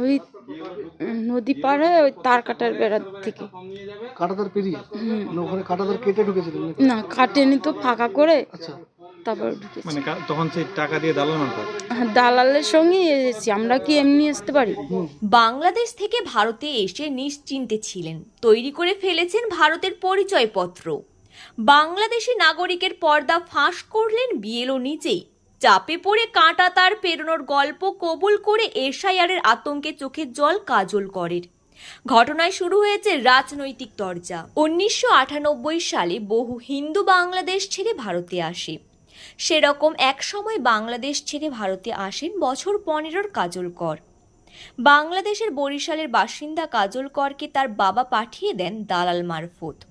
ওই নদী পার হয়ে ওই তার কাটার বেড়ার থেকে কাটাতার পেরিয়ে? মানে ওখানে কাটাতার কেটে ঢুকেছিলেন নাকি? না কাটেনি তো ফাঁকা করে আচ্ছা। তারপর ঢুকেছি। মানে কা- তখন সেই টাকা দিয়ে দালাল মারফত হ্যাঁ, দালালের সঙ্গেই এসেছি আমরা কি এমনি আসতে পারি? বাংলাদেশ থেকে ভারতে এসে নিশ্চিন্তে ছিলেন তৈরি করে ফেলেছেন ভারতের পরিচয়পত্র। বাংলাদেশি নাগরিকের পর্দা ফাঁস করলেন বিএলও নিজেই। চাপে পড়ে কাঁটা তার পেরোনোর গল্প কবুল করে এসআইআরের আতঙ্কে চোখের জল কাজল করের। ঘটনায় শুরু হয়েছে রাজনৈতিক তরজা। উনিশশো সালে বহু হিন্দু বাংলাদেশ ছেড়ে ভারতে আসে। সেরকম এক সময় বাংলাদেশ ছেড়ে ভারতে আসেন বছর পনেরোর কাজল কর। বাংলাদেশের বরিশালের বাসিন্দা কাজল করকে তার বাবা পাঠিয়ে দেন দালাল মারফত।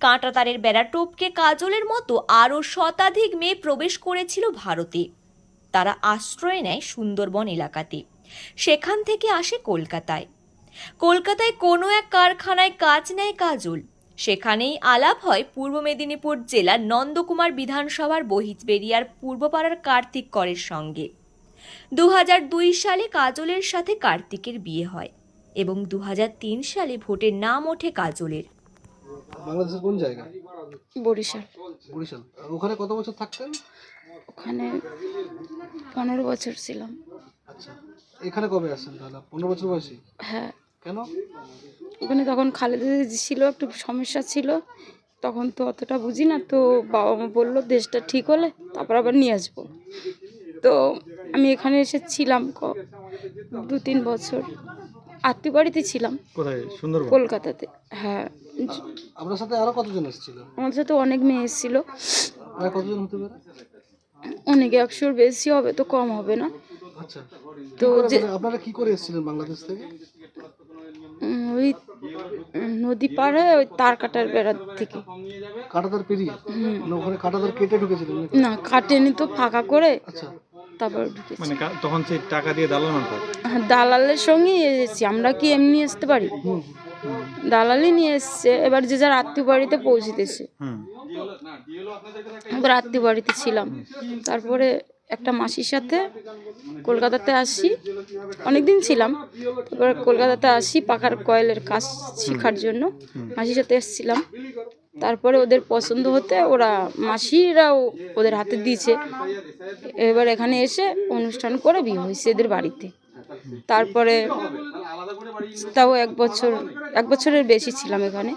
কাঁটাতারের বেড়া টোপকে কাজলের মতো আরও শতাধিক মেয়ে প্রবেশ করেছিল ভারতে। তারা আশ্রয় নেয় সুন্দরবন এলাকাতে। সেখান থেকে আসে কলকাতায়। কলকাতায় কোনো এক কারখানায় কাজ নেয় কাজল। সেখানেই আলাপ হয় পূর্ব মেদিনীপুর জেলার নন্দকুমার বিধানসভার বহিজবেরিয়ার পূর্বপাড়ার কার্তিক করের সঙ্গে। দু দুই সালে কাজলের সাথে কার্তিকের বিয়ে হয় এবং দু হাজার তিন সালে ভোটের নাম ওঠে কাজলের। বাংলাদেশের কোন জায়গা? বরিশাল। বরিশাল। ওখানে কত বছর থাকতেন? ওখানে পনেরো বছর ছিলাম। আচ্ছা। এখানে কবে আসছেন তাহলে? পনেরো বছর বয়সী? হ্যাঁ। কেন? ওখানে তখন খালেদা ছিল একটু সমস্যা ছিল। তখন তো অতটা বুঝি না তো বাবা মা বলল দেশটা ঠিক হলে তারপর আবার নিয়ে আসব। তো আমি এখানে এসে ছিলাম ক- দু তিন বছর। আত্মীয় বাড়িতে ছিলাম। কোথায়? সুন্দরবন? কলকাতাতে হ্যাঁ। আপনার সাথে আরও কতজন এসেছিলেন আমাদের সাথে অনেক মেয়ে এসেছিল। প্রায় কতজন হতে পারে? অনেক একশোর বেশি হবে তো কম হবে না। আচ্ছা। তো যে মানে আপনারা কি করে এসেছিলেন বাংলাদেশ থেকে? ওই নদী পার হয়ে ওই তার কাটার বেড়ার থেকে। কাটাতার পেরিয়ে? ওখানে কাটাতার কেটে ঢুকেছিলেন না কাটেনি তো ফাঁকা করে। আচ্ছা। তারপর ঢুকেছি মানে কা- তখন সেই টাকা দিয়ে দালাল মারফত হ্যাঁ, দালালের সঙ্গেই এসেছি আমরা কি এমনি আসতে পারি? দালালই নিয়ে এসছে এবার যে যার আত্মীয় বাড়িতে পৌঁছিতেছে। হুম। এবার আত্মীয় বাড়িতে ছিলাম। তারপরে একটা মাসির সাথে কলকাতাতে আসি। অনেক দিন ছিলাম এবার কলকাতাতে আসি পাখার কয়েলের কাজ শেখার জন্য। মাসির সাথে এসেছিলাম। তারপরে ওদের পছন্দ হতে ওরা মাসিরাও ওদের হাতে দিয়েছে। এবার এখানে এসে অনুষ্ঠান করে বিয়ে হয়েছে এদের বাড়িতে। তারপরে তাও এক বছর এক বছরের বেশি ছিলাম এখানে।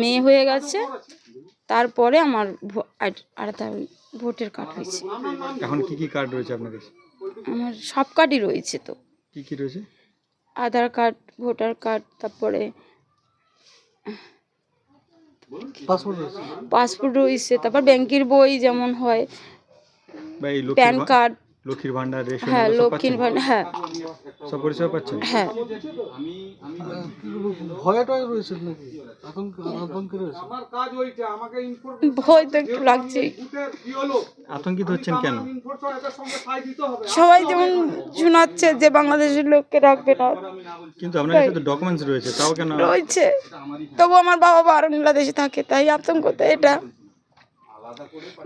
মেয়ে হয়ে গেছে তারপরে আমার আর- তার ভোটের কার্ড হয়েছে। এখন কি কি কার্ড রয়েছে আপনার কাছে আমার সব কার্ডই রয়েছে তো। কি কি রয়েছে? আধার কার্ড ভোটার কার্ড তারপরে পাসপোর্ট রয়েছে। পাসপোর্ট রয়েছে তারপর ব্যাংকের বই যেমন হয় বা এই প্যান কার্ড। লক্ষ্মীর ভান্ডার রেশন হ্যাঁ লক্ষ্মীর ভান্ডার হ্যাঁ। সব পরিষেবা পাচ্ছেন? হ্যাঁ। ভয়ে রয়েছে নাকি? আতঙ্কে রয়েছে? ভয় তো একটু লাগছেই আতঙ্কিত হচ্ছেন কেন? সবাই যেমন শোনাচ্ছে যে বাংলাদেশের লোককে রাখবে না। কিন্তু আপনার কাছে তো ডকুমেন্টস রয়েছে তাও কেন? রয়েছে। তবু আমার বাবা বাংলাদেশে থাকে তাই আতঙ্ক তো এটা।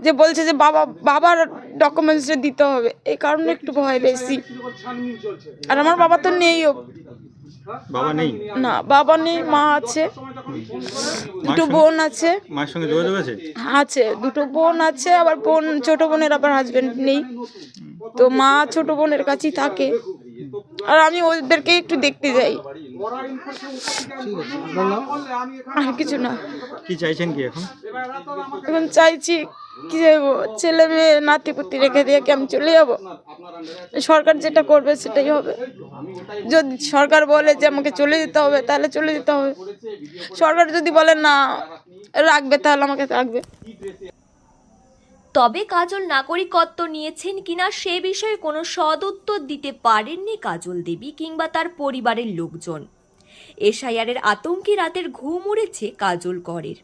যে বলছে যে বাবা বাবার ডকুমেন্টসটা দিতে হবে এই কারণে একটু ভয় বেশি। আর আমার বাবা তো নেইও বাবা নেই? না বাবা নেই মা আছে দুটো বোন আছে। মায়ের সঙ্গে যোগাযোগ আছে? আছে দুটো বোন আছে আবার বোন ছোট বোনের আবার হাজবেন্ড নেই। তো মা ছোট বোনের কাছেই থাকে। আর আমি ওদেরকে একটু দেখতে যাই। আর কিছু না। কি চাইছেন কি এখন? এখন চাইছি কি যাব ছেলে মেয়ে নাতি পুতি রেখে দিয়ে কি আমি চলে যাব? সরকার যেটা করবে সেটাই হবে। যদি সরকার বলে যে আমাকে চলে যেতে হবে তাহলে চলে যেতে হবে। সরকার যদি বলে না রাখবে তাহলে আমাকে রাখবে। তবে কাজল নাগরিকত্ব নিয়েছেন কিনা সে বিষয়ে কোনো সদুত্তর দিতে পারেননি কাজল দেবী কিংবা তার পরিবারের লোকজন। এশাইয়ারের আতঙ্কে রাতের ঘুম উড়েছে কাজল করের।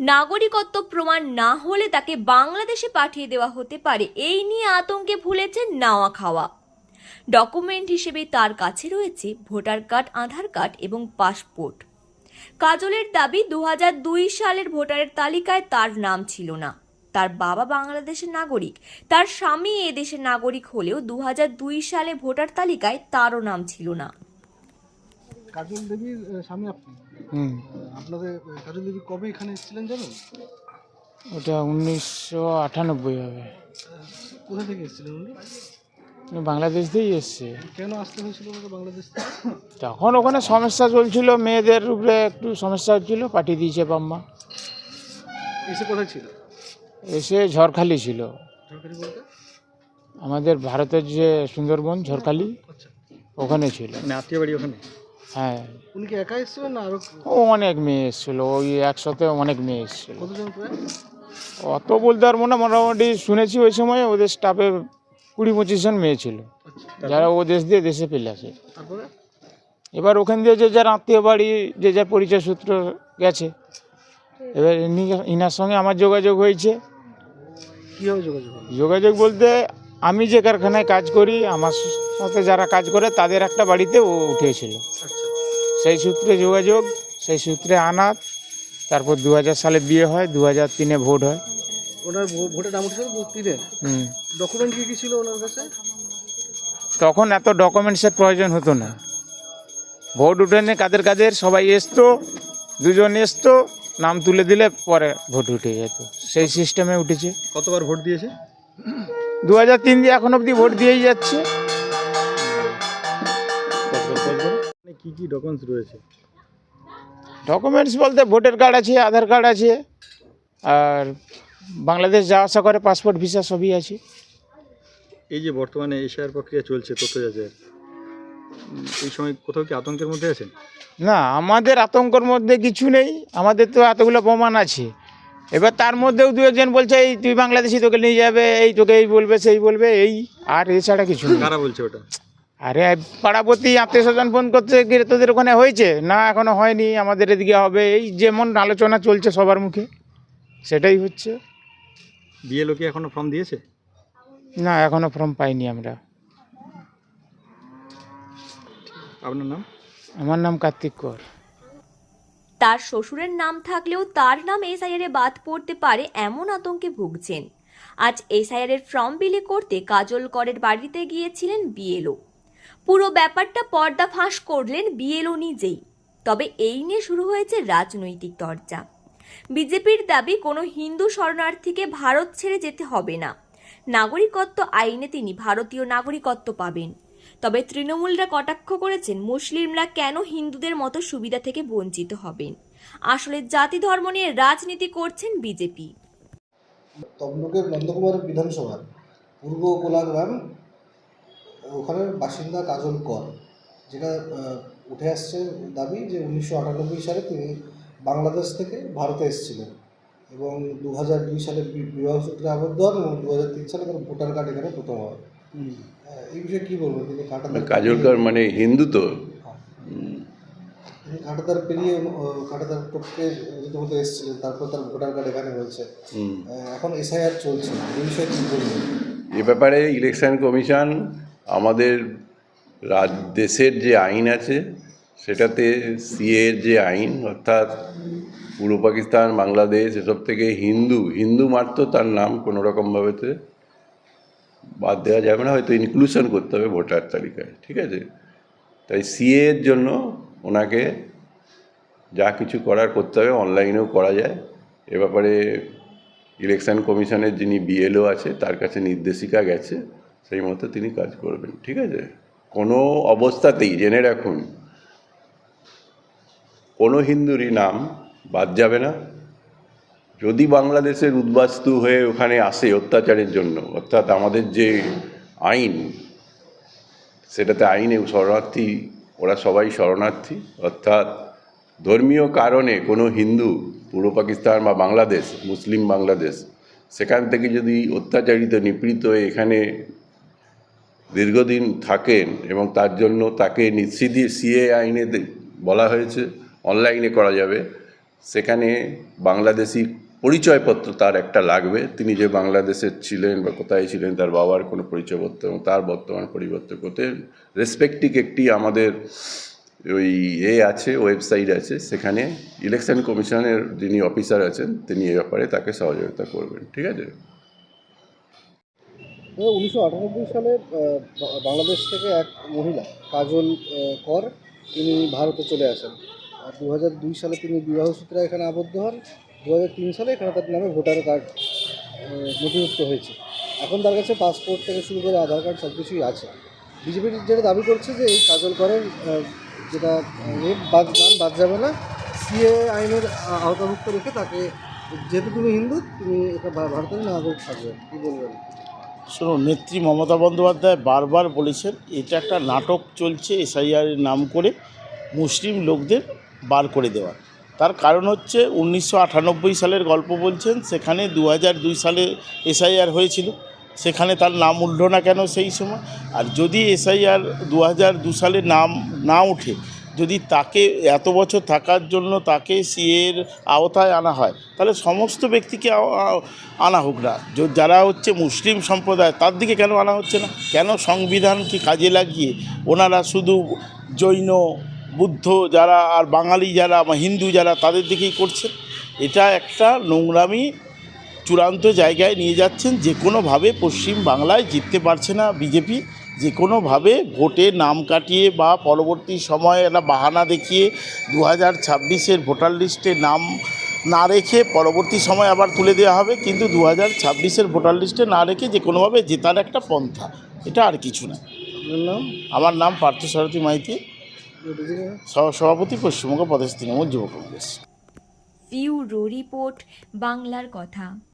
নাগরিকত্ব প্রমাণ না হলে তাকে বাংলাদেশে পাঠিয়ে দেওয়া হতে পারে। এই নিয়ে আতঙ্কে ভুলেছেন নাওয়া খাওয়া। ডকুমেন্ট হিসেবে তার কাছে রয়েছে ভোটার কার্ড, আধার কার্ড এবং পাসপোর্ট। কাজলের দাবি দু হাজার দুই সালের ভোটারের তালিকায় তার নাম ছিল না। তার বাবা বাংলাদেশের নাগরিক। তার স্বামী এ দেশের নাগরিক হলেও দু হাজার দুই সালে ভোটার তালিকায় তারও নাম ছিল না। কাজল দেবীর স্বামী আপনি? আপনাদের কাজল দেবী কবে এখানে এসেছিলেন জানেন ওটা উনিশশো আটানব্বই হবে। কোথা থেকে এসেছিলেন উনি? উনি বাংলাদেশ দিয়েই এসছে। কেন আসতে হয়েছিল বাংলাদেশ তখন ওখানে সমস্যা চলছিল মেয়েদের উপরে একটু সমস্যা হচ্ছিল পাঠিয়ে দিয়েছে বাম্মা। এসে কোথায় ছিল? এসে ঝড়খালি ছিল। আমাদের ভারতের যে সুন্দরবন ঝড়খালি আচ্ছা। ওখানে ছিল। মানে আত্মীয় বাড়ি ওখানে? হ্যাঁ। উনি কি একা এসেছিলেন না আরও ও অনেক মেয়ে এসেছিল ওই একসাথে অনেক মেয়ে এসেছিল। কতজন প্রায়? অত বলতে পারব না মোটামুটি শুনেছি ওই সময় ওদের স্টাফে কুড়ি পঁচিশ জন মেয়ে ছিল। আচ্ছা। যারা ও দেশ দিয়ে দেশে ফেলে আসে। এবার ওখান দিয়ে যে যার আত্মীয় বাড়ি যে যার পরিচয় সূত্র গেছে এবার ইনি- ইনার সঙ্গে আমার যোগাযোগ হয়েছে। কীভাবে যোগাযোগ যোগাযোগ বলতে আমি যে কারখানায় কাজ করি আমার সাথে যারা কাজ করে তাদের একটা বাড়িতে ও উঠেছিল। আচ্ছা। সেই সূত্রে যোগাযোগ সেই সূত্রে আনাত তারপর দু হাজার সালে বিয়ে হয় দু হাজার তিনে ভোট হয়। ওনার ভো- নাম উঠেছিল তিনে? ডকুমেন্ট কি কি ছিল ওনার কাছে? তখন এত ডকুমেন্টসের প্রয়োজন হতো না। ভোট উঠেনি কাদের কাদের সবাই এসতো দুজন এসতো নাম তুলে দিলে পরে ভোট উঠে যেত। সেই সিস্টেমে উঠেছে। কতবার ভোট দিয়েছে? দু হাজার তিন দিয়ে এখন অবধি ভোট দিয়েই যাচ্ছে। মানে কি কি ডকুমেন্টস রয়েছে? ডকুমেন্টস বলতে ভোটার কার্ড আছে আধার কার্ড আছে আর বাংলাদেশ যাওয়া আসা করে পাসপোর্ট ভিসা সবই আছে। এই যে বর্তমানে এশিয়ার প্রক্রিয়া চলছে তথ্য যাচাইয়ের। এই সময় কোথাও কি আতঙ্কের মধ্যে আছেন? না আমাদের আতঙ্কর মধ্যে কিছু নেই। আমাদের তো এতগুলো প্রমাণ আছে। এবার তার মধ্যেও দু একজন বলছে এই তুই বাংলাদেশি তোকে নিয়ে যাবে এই তোকে এই বলবে সেই বলবে এই আর এছাড়া কিছু কারা বলছে ওটা? আরে পাড়াপতি আত্মীয় স্বজন ফোন করতে গিয়ে তোদের ওখানে হয়েছে? না এখনও হয়নি আমাদের এদিকে হবে। এই যেমন আলোচনা চলছে সবার মুখে সেটাই হচ্ছে। বিএলও কি এখনও ফর্ম দিয়েছে? না এখনও ফর্ম পাইনি আমরা। আপনার নাম? আমার নাম কার্তিক কর। তার শ্বশুরের নাম থাকলেও তার নাম এসআইআর বাদ পড়তে পারে এমন আতঙ্কে ভুগছেন। আজ এসআইআর এর ফর্ম বিলি করতে কাজল করের বাড়িতে গিয়েছিলেন বিএলও। পুরো ব্যাপারটা পর্দা ফাঁস করলেন বিএলও নিজেই। তবে এই নিয়ে শুরু হয়েছে রাজনৈতিক চর্চা। বিজেপির দাবি কোনো হিন্দু শরণার্থীকে ভারত ছেড়ে যেতে হবে না। নাগরিকত্ব আইনে তিনি ভারতীয় নাগরিকত্ব পাবেন। তবে তৃণমূলরা কটাক্ষ করেছেন মুসলিমরা কেন হিন্দুদের মতো সুবিধা থেকে বঞ্চিত হবেন। আসলে জাতি ধর্ম নিয়ে রাজনীতি করছেন বিজেপি। তমলুকের নন্দকুমার বিধানসভা পূর্ব কোলাগ্রাম ওখানের বাসিন্দা কাজল কর যেটা উঠে আসছে দাবি যে উনিশশো আটানব্বই সালে তিনি বাংলাদেশ থেকে ভারতে এসেছিলেন এবং দু হাজার দুই সালে বি- বিবাহ সূত্রে আবদ্ধ হন এবং দু হাজার তিন সালে তার ভোটার কার্ড এখানে প্রথম হয়। এই বিষয়ে কী বলব? তিনি কাজলকার মানে হিন্দু তো। কাটাতার পেরিয়ে আহ, কাটাতার টপকে রীতিমতো এসেছিলেন তারপর তার ভোটার কার্ড এখানে রয়েছে হুম। আহ, এখন এসআইআর চলছে এই বিষয়ে কী বলবেন এ ব্যাপারে ইলেকশন কমিশন আমাদের রাজ দেশের যে আইন আছে সেটাতে সিএর যে আইন অর্থাৎ পূর্ব পাকিস্তান বাংলাদেশ এসব থেকে হিন্দু হিন্দু মাত্র তার নাম কোনো রকমভাবেতে বাদ দেওয়া যাবে না, হয়তো ইনক্লুশন করতে হবে ভোটার তালিকায়, ঠিক আছে? তাই সিএ এর জন্য ওনাকে যা কিছু করার করতে হবে অনলাইনেও করা যায়। এ ব্যাপারে ইলেকশন কমিশনের যিনি বিএলও আছে, তার কাছে নির্দেশিকা গেছে, সেই মতো তিনি কাজ করবেন, ঠিক আছে? কোনো অবস্থাতেই, জেনে রাখুন, কোনো হিন্দুরই নাম বাদ যাবে না। যদি বাংলাদেশের উদ্বাস্তু হয়ে ওখানে আসে অত্যাচারের জন্য, অর্থাৎ আমাদের যে আইন, সেটাতে আইনে শরণার্থী, ওরা সবাই শরণার্থী, অর্থাৎ ধর্মীয় কারণে কোনো হিন্দু, পূর্ব পাকিস্তান বা বাংলাদেশ, মুসলিম বাংলাদেশ, সেখান থেকে যদি অত্যাচারিত, নিপীড়িত এখানে দীর্ঘদিন থাকেন এবং তার জন্য তাকে নিশ্চিতি সিএ আইনে বলা হয়েছে, অনলাইনে করা যাবে, সেখানে বাংলাদেশি পরিচয়পত্র তার একটা লাগবে। তিনি যে বাংলাদেশের ছিলেন বা কোথায় ছিলেন, তার বাবার কোনো পরিচয়পত্র এবং তার বর্তমান পরিবর্তন করতে রেসপেক্টিক একটি আমাদের ওই এ আছে ওয়েবসাইট আছে। সেখানে ইলেকশন কমিশনের যিনি অফিসার আছেন, তিনি এ ব্যাপারে তাকে সহযোগিতা করবেন। ঠিক আছে? উনিশশো আটানব্বই সালে বাংলাদেশ থেকে এক মহিলা, কাজল কর, তিনি ভারতে চলে আসেন। দু সালে তিনি বিবাহ সূত্রে এখানে আবদ্ধ হন। দু হাজার তিন সালে এখানে তার নামে ভোটার কার্ড নথিভুক্ত হয়েছে। এখন তার কাছে পাসপোর্ট থেকে শুরু করে আধার কার্ড সব কিছুই আছে। বিজেপি যেটা দাবি করছে যে এই কাজল করের যেটা বাদ নাম বাদ যাবে না, সিএ আইনের আওতাভুক্ত রেখে তাকে, যেহেতু তুমি হিন্দু, তুমি এটা ভারতের নাগরিক থাকবে। কী বলবেন? শুনুন, নেত্রী মমতা বন্দ্যোপাধ্যায় বারবার বলেছেন, এটা একটা নাটক চলছে, এসআইআর নাম করে মুসলিম লোকদের বার করে দেওয়া। তার কারণ হচ্ছে উনিশশো আটানব্বই সালের গল্প বলছেন, সেখানে দু সালে এসআইআর হয়েছিল। সেখানে তার নাম উঠল না কেন সেই সময়? আর যদি এসআইআর দু হাজার দু সালে নাম, না উঠে, যদি তাকে এত বছর থাকার জন্য তাকে সিএর আওতায় আনা হয়, তাহলে সমস্ত ব্যক্তিকে আনা হোক না। যারা হচ্ছে মুসলিম সম্প্রদায়, তার দিকে কেন আনা হচ্ছে না? কেন সংবিধানকে কাজে লাগিয়ে ওনারা শুধু জৈন বুদ্ধ যারা আর বাঙালি যারা বা হিন্দু যারা তাদের দিকেই করছেন এটা একটা নোংরামি চূড়ান্ত জায়গায় নিয়ে যাচ্ছেন। যে কোনোভাবে পশ্চিম বাংলায় জিততে পারছে না বিজেপি। যে কোনোভাবে ভোটে নাম কাটিয়ে বা পরবর্তী সময়ে একটা বাহানা দেখিয়ে দু হাজার ছাব্বিশের ভোটার লিস্টে নাম না রেখে পরবর্তী সময় আবার তুলে দেওয়া হবে। কিন্তু দু হাজার ছাব্বিশের ভোটার লিস্টে না রেখে যে কোনোভাবে জেতার একটা পন্থা। এটা আর কিছু না। আমার নাম পার্থসারথী মাইতি। ডেজিগনেট সহ সভাপতি পশ্চিমবঙ্গ প্রদেশ তৃণমূল যুব কংগ্রেস। ব্যুরো রিপোর্ট বাংলার কথা।